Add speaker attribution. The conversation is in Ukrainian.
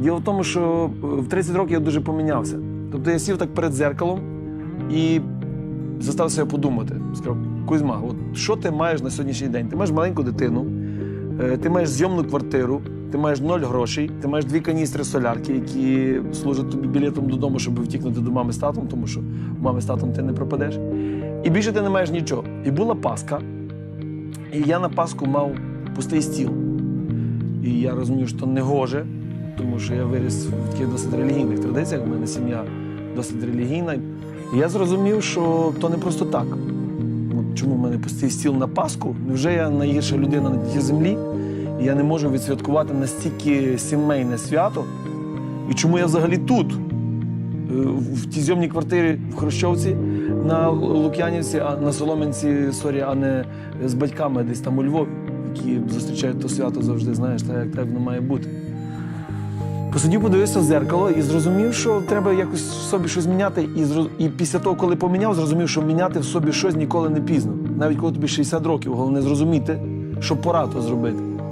Speaker 1: Діло в тому, що е, в 30 років я дуже помінявся. Тобто я сів так перед дзеркалом і застав себе подумати. Сказав, Кузьма, от що ти маєш на сьогоднішній день? Ти маєш маленьку дитину, е, ти маєш зйомну квартиру, ти маєш ноль грошей, ти маєш дві каністри солярки, які служать тобі білетом додому, щоб втікнути до мами з татом, тому що мами з татом ти не пропадеш. І більше ти не маєш нічого. І була Пасха, і я на Пасху мав пустий стіл. І я розумів, що не гоже, тому що я виріс в таких досить релігійних традиціях. У мене сім'я досить релігійна. І я зрозумів, що то не просто так. Чому в мене пустий стіл на Пасху? Невже я найгірша людина на тій землі? І я не можу відсвяткувати настільки сімейне свято? І чому я взагалі тут? Е, В тій зйомній квартирі в Хрущовці на Лук'янівці, а на Солом'янці, сорі, а не з батьками десь там у Львові, які зустрічають то свято завжди, знаєш, так як так воно має бути. Посидів, подивився в зеркало і зрозумів, що треба якось в собі щось міняти. І, зроз- і після того, коли поміняв, зрозумів, що міняти в собі щось ніколи не пізно. Навіть коли тобі 60 років, головне зрозуміти, що пора то зробити.